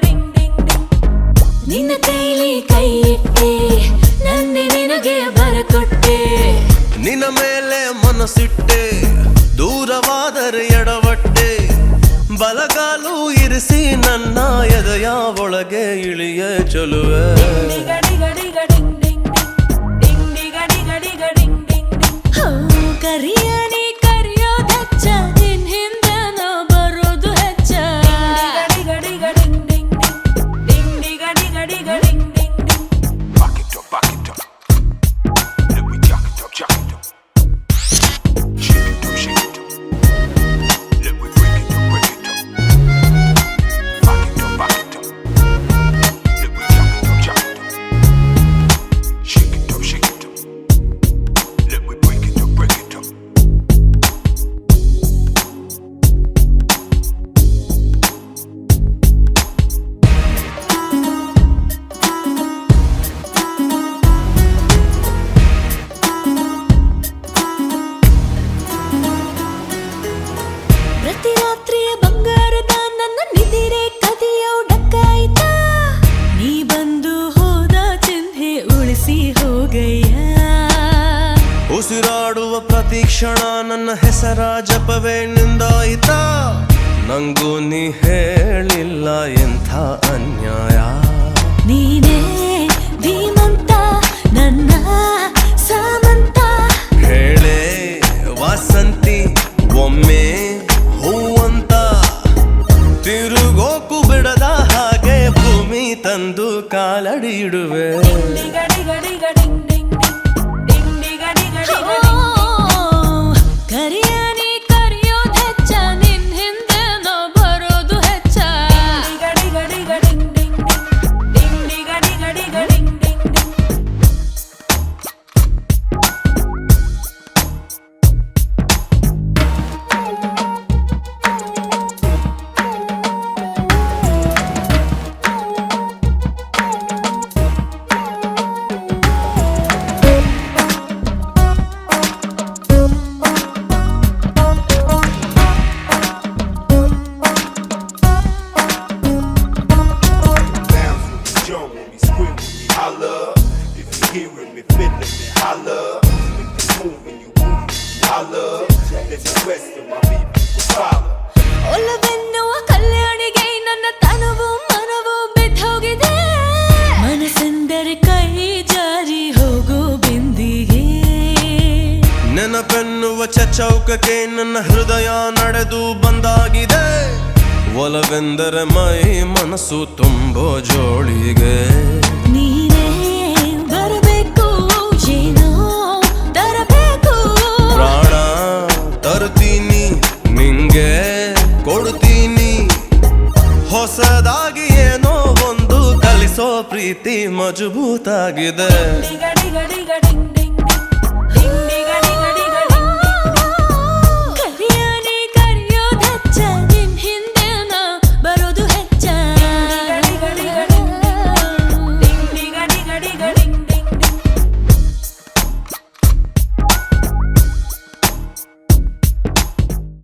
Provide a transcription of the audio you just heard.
Ding ನಿನ್ನ ಕೈಲಿ ಕೈ ಇಟ್ಟೆ ನನ್ನೆ ನಿನಗೆ ಬರಕೊಟ್ಟೆ. ನಿನ್ನ ಮೇಲೆ ಮನಸ್ಸಿಟ್ಟೆ ದೂರವಾದರೆ ಎಡವಟ್ಟೆ. ಬಲಗಾಲು ಇರಿಸಿ ನನ್ನ ಎದೆಯ ಒಳಗೆ ಇಳಿಯ ಚಲುವೆ. ಗಡಿ ಗಡಿ ಗಡಿ ಡಿಂಗ್ ಡಿಂಗ್ ಡಿಂಗ್ ಉಸಿರಾಡುವ ಪ್ರತಿ ಕ್ಷಣ ನನ್ನ ಹೆಸರ ಜಪವೇ ನಿಂದಾಯಿತ. ನಂಗೂ ನೀ ಹೇಳಿಲ್ಲ ಎಂಥ ಅನ್ಯಾಯ. ನೀನೇ ಧೀಮಂತ ನನ್ನ ಸಾಮಂತ. ಹೇಳೆ ವಾಸಂತಿ ಒಮ್ಮೆ ಹೂವಂತ. ತಿರುಗೋಕು ಬಿಡದ ಹಾಗೆ ಭೂಮಿ ತಂದು ಕಾಲಡಿ ಇಡುವೆ. Oh, Of my people follow. ಒಲವೆನ್ನುವ ಕಲ್ಯಾಣಿಗೆ ನನ್ನ ತನುವು ಮನವು ಬಿದ್ದೋಗಿದೆ. ಮನಸ್ಸೆಂದರೆ ಕೈ ಜಾರಿ ಹೋಗೋ ಬಿಂದಿಗೆ. ನೆನಪೆನ್ನುವ ಚೌಕಕ್ಕೆ ನನ್ನ ಹೃದಯ ನಡೆದು ಬಂದಾಗಿದೆ. ಒಲವೆಂದರೆ ಮೈ ಮನಸ್ಸು ತುಂಬೋ ಜೋಳಿಗೆ. ಹೊಸದಾಗಿ ಏನೋ ಒಂದು ಕಲಿಸೋ ಪ್ರೀತಿ ಮಜಬೂತಾಗಿದೆ.